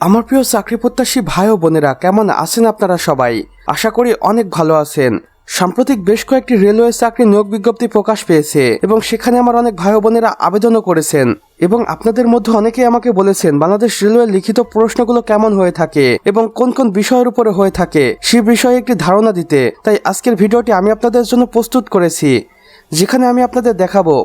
আমার প্রিয় চাকরি প্রত্যাশী ভাই ও বোনেরা, কেমন আছেন আপনারা সবাই? আশা করি অনেক ভালো আছেন। সাম্প্রতিক বেশ কয়েকটি রেলওয়ে চাকরি নিয়োগ বিজ্ঞপ্তি প্রকাশ পেয়েছে এবং সেখানে আমার অনেক ভাই বোনেরা আবেদনও করেছেন। এবং আপনাদের মধ্যে অনেকেই আমাকে বলেছেন, বাংলাদেশ রেলওয়ে লিখিত প্রশ্নগুলো কেমন হয়ে থাকে এবং কোন কোন বিষয়ের উপরে হয়ে থাকে সে বিষয়ে একটি ধারণা দিতে। তাই আজকের ভিডিওটি আমি আপনাদের জন্য প্রস্তুত করেছি, যেখানে আমি আপনাদের দেখাবো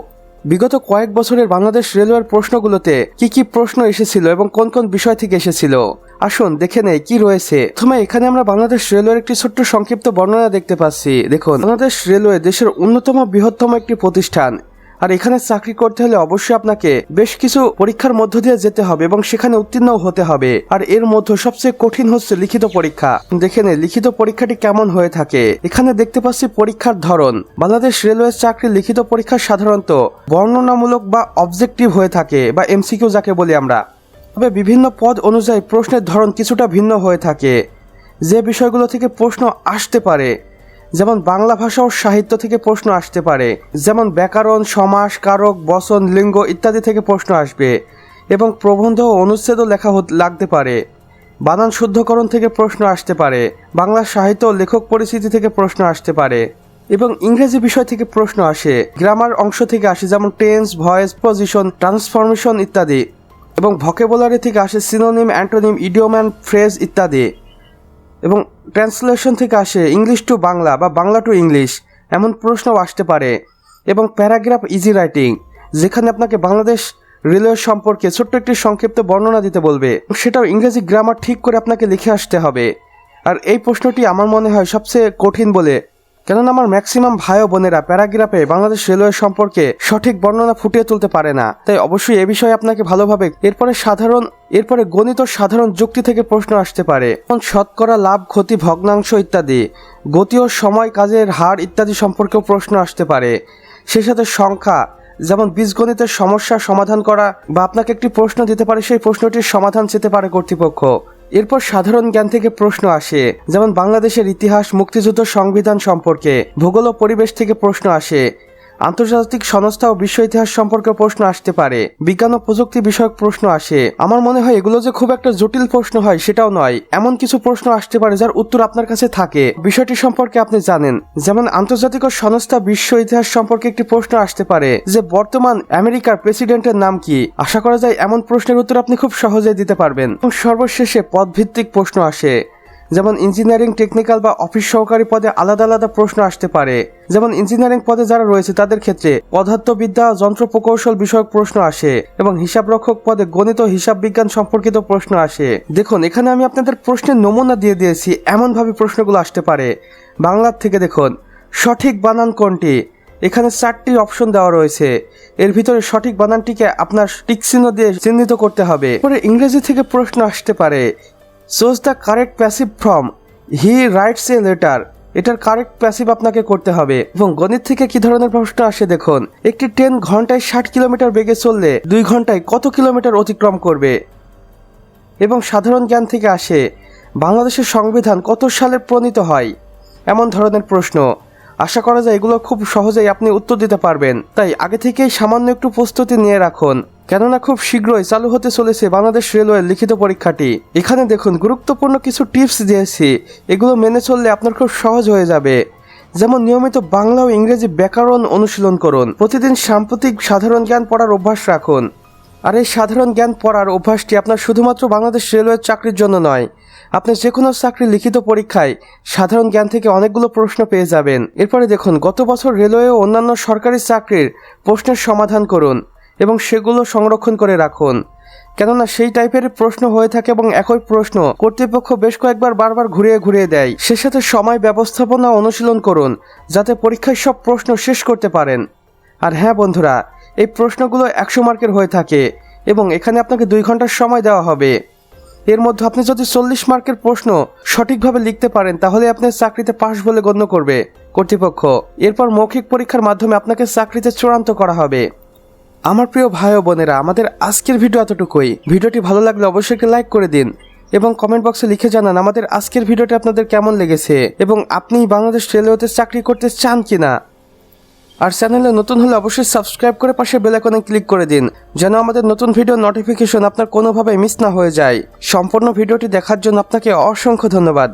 বিগত কয়েক বছরের বাংলাদেশ রেলওয়ের প্রশ্নগুলোতে কি কি প্রশ্ন এসেছিল এবং কোন কোন বিষয় থেকে এসেছিল? আসুন দেখে নেই কি রয়েছে। প্রথমে এখানে আমরা বাংলাদেশ রেলওয়ের একটি ছোট্ট সংক্ষিপ্ত বর্ণনা দেখতে পাচ্ছি। দেখুন, বাংলাদেশ রেলওয়ে দেশের অন্যতম বৃহত্তম একটি প্রতিষ্ঠান। আর এখানে চাকরি করতে হলে অবশ্যই আপনাকে বেশ কিছু পরীক্ষার মধ্য দিয়ে যেতে হবে এবং সেখানে উত্তীর্ণও হতে হবে। আর এর মধ্যে সবচেয়ে কঠিন হচ্ছে লিখিত পরীক্ষা। দেখে নে লিখিত পরীক্ষাটি কেমন হয়ে থাকে। এখানে দেখতে পাচ্ছি পরীক্ষার ধরন। বাংলাদেশ রেলওয়ে চাকরি লিখিত পরীক্ষা সাধারণত বর্ণনামূলক বা অবজেক্টিভ হয়ে থাকে বা এমসিকিউ যাকে বলি আমরা। তবে বিভিন্ন পদ অনুযায়ী প্রশ্নের ধরন কিছুটা ভিন্ন হয়ে থাকে। যে বিষয়গুলো থেকে প্রশ্ন আসতে পারে। যেমন বাংলা ভাষা ও সাহিত্য থেকে প্রশ্ন আসতে পারে, যেমন ব্যাকরণ, সমাস, কারক, বচন, লিঙ্গ ইত্যাদি থেকে প্রশ্ন আসবে এবং প্রবন্ধ ও অনুচ্ছেদও লেখা লাগতে পারে। বানান শুদ্ধকরণ থেকে প্রশ্ন আসতে পারে, বাংলা সাহিত্য ও লেখক পরিস্থিতি থেকে প্রশ্ন আসতে পারে এবং ইংরেজি বিষয় থেকে প্রশ্ন আসে, গ্রামার অংশ থেকে আসে যেমন টেন্স, ভয়েস, পজিশন, ট্রান্সফরমেশন ইত্যাদি এবং ভকেবুলারি থেকে আসে synonym, antonym idiom and phrase ইত্যাদি। এবং ট্রান্সলেশন থেকে আসে ইংলিশ টু বাংলা বা বাংলা টু ইংলিশ, এমন প্রশ্নও আসতে পারে। এবং প্যারাগ্রাফ ইজি রাইটিং, যেখানে আপনাকে বাংলাদেশ রেলওয়ে সম্পর্কে ছোট্ট একটি সংক্ষিপ্ত বর্ণনা দিতে বলবে। সেটাও ইংরেজি গ্রামার ঠিক করে আপনাকে লিখে আসতে হবে। আর এই প্রশ্নটি আমার মনে হয় সবচেয়ে কঠিন বলে কেননা আমার ম্যাক্সিমাম ভাই ও বোনেরা প্যারাগ্রাফে বাংলাদেশ রেলওয়ে সম্পর্কে সঠিক বর্ণনা ফুটিয়ে তুলতে পারে না। তাই অবশ্যই এ বিষয়ে আপনাকে ভালোভাবে এরপরে সাধারণ, এরপরে গণিত সাধারণ যুক্তি থেকে প্রশ্ন আসতে পারে। যেমন শতকরা লাভ, ক্ষতি, ভগ্নাংশ ইত্যাদি। গতি ও সময়, কাজের হার ইত্যাদি সম্পর্কেও প্রশ্ন আসতে পারে। সেই সাথে সংখ্যা, যেমন বীজগণিতের সমস্যা সমাধান করা বা আপনাকে একটি প্রশ্ন দিতে পারে, সেই প্রশ্নটির সমাধান চেতে পারে কর্তৃপক্ষ। এরপর সাধারণ জ্ঞান থেকে প্রশ্ন আসে, যেমন বাংলাদেশের ইতিহাস, মুক্তিযুদ্ধ সংবিধান সম্পর্কে। ভূগোল ও পরিবেশ থেকে প্রশ্ন আসে আন্তর্জাতিক সংস্থা ও বিশ্ব ইতিহাস সম্পর্কে প্রশ্ন আসতে পারে। বিজ্ঞান ও প্রযুক্তি বিষয়ক প্রশ্ন আসে। আমার মনে হয় এগুলো যে খুব একটা জটিল প্রশ্ন হয়, সেটাও নয়। এমন কিছু প্রশ্ন আসতে পারে যার উত্তর আপনার কাছে থাকে। বিষয়টি সম্পর্কে আপনি জানেন। যেমন আন্তর্জাতিক সংস্থা বিশ্ব ইতিহাস সম্পর্কে একটি প্রশ্ন আসতে পারে যে, বর্তমান আমেরিকার প্রেসিডেন্টের নাম কি? আশা করা যায় এমন প্রশ্নের উত্তর আপনি খুব সহজেই দিতে পারবেন। এবং সর্বশেষে পদভিত্তিক প্রশ্ন আসে। যেমন ইঞ্জিনিয়ারিং টেকনিক্যাল বা অফিস সহকারী পদে আলাদা আলাদা প্রশ্ন আসতে পারে। যেমন ইঞ্জিনিয়ারিং পদে যারা রয়েছে, তাদের ক্ষেত্রে পদার্থবিদ্যা, যন্ত্র প্রকৌশল বিষয়ক প্রশ্ন আসে এবং হিসাবরক্ষক পদে গণিত, হিসাব বিজ্ঞান সম্পর্কিত প্রশ্ন আসে। দেখুন, এখানে আমি আপনাদের প্রশ্নের নমুনা দিয়ে দিয়েছি, এমনভাবে প্রশ্নগুলো আসতে পারে। বাংলার থেকে দেখুন, সঠিক বানান কোনটি? এখানে চারটি অপশন দেওয়া রয়েছে। এর ভিতরে সঠিক বানানটিকে আপনার টিক চিহ্ন দিয়ে চিহ্নিত করতে হবে। পরে ইংরেজি থেকে প্রশ্ন আসতে পারে। Choose the correct passive from he writes a letter এটার কারেক্ট প্যাসিভ আপনাকে করতে হবে। এবং গণিত থেকে কি ধরনের প্রশ্ন আসে দেখুন। একটি ট্রেন ঘন্টায় ষাট কিলোমিটার বেগে চললে দুই ঘন্টায় কত কিলোমিটার অতিক্রম করবে? এবং সাধারণ জ্ঞান থেকে আসে, বাংলাদেশের সংবিধান কত সালে প্রণীত হয়? এমন ধরনের প্রশ্ন। আশা করা যায় এগুলো খুব সহজেই আপনি উত্তর দিতে পারবেন। তাই আগে থেকেই সামান্য একটু প্রস্তুতি নিয়ে রাখুন। কেননা খুব শীঘ্রই চালু হতে চলেছে বাংলাদেশ রেলওয়ের লিখিত পরীক্ষাটি। এখানে দেখুন, গুরুত্বপূর্ণ কিছু টিপস দিয়েছি। এগুলো মেনে চললে আপনার খুব সহজ হয়ে যাবে। যেমন, নিয়মিত বাংলা ও ইংরেজি ব্যাকরণ অনুশীলন করুন। প্রতিদিন সাম্প্রতিক সাধারণ জ্ঞান পড়ার অভ্যাস রাখুন। আর এই সাধারণ জ্ঞান পড়ার অভ্যাসটি আপনার শুধুমাত্র বাংলাদেশ রেলওয়ের চাকরির জন্য নয়, আপনি যে কোনো চাকরি লিখিত পরীক্ষায় সাধারণ জ্ঞান থেকে অনেকগুলো প্রশ্ন পেয়ে যাবেন। এরপরে দেখুন, গত বছর রেলওয়ে ও অন্যান্য সরকারি চাকরির প্রশ্নের সমাধান করুন। এবং সেগুলো সংরক্ষণ করে রাখুন। কেননা সেই টাইপের প্রশ্ন হয়ে থাকে এবং একই প্রশ্ন কর্তৃপক্ষ বেশ কয়েকবার বারবার ঘুরিয়ে ঘুরিয়ে দেয়। সে সাথে সময় ব্যবস্থাপনা অনুশীলন করুন, যাতে পরীক্ষায় সব প্রশ্ন শেষ করতে পারেন। আর হ্যাঁ বন্ধুরা, এই প্রশ্নগুলো একশো মার্কের হয়ে থাকে এবং এখানে আপনাকে দুই ঘণ্টার সময় দেওয়া হবে। এর মধ্যে আপনি যদি চল্লিশ মার্কের প্রশ্ন সঠিকভাবে লিখতে পারেন, তাহলে আপনি চাকরিতে পাশ বলে গণ্য করবে কর্তৃপক্ষ। এরপর মৌখিক পরীক্ষার মাধ্যমে আপনাকে চাকরিতে চূড়ান্ত করা হবে। আমার প্রিয় ভাই ও বোনেরা, আমাদের আজকের ভিডিও এতটুকুই। ভিডিওটি ভালো লাগলে অবশ্যই একটি লাইক করে দিন এবং কমেন্ট বক্সে লিখে জানান আমাদের আজকের ভিডিওটি আপনাদের কেমন লেগেছে এবং আপনি বাংলাদেশ রেলওয়েতে চাকরি করতে চান কিনা। আর চ্যানেলে নতুন হলে অবশ্যই সাবস্ক্রাইব করে পাশে বেল আইকনে ক্লিক করে দিন, যেন আমাদের নতুন ভিডিও নোটিফিকেশন আপনার কোনোভাবে মিস না হয়ে যায়। সম্পূর্ণ ভিডিওটি দেখার জন্য আপনাকে অসংখ্য ধন্যবাদ।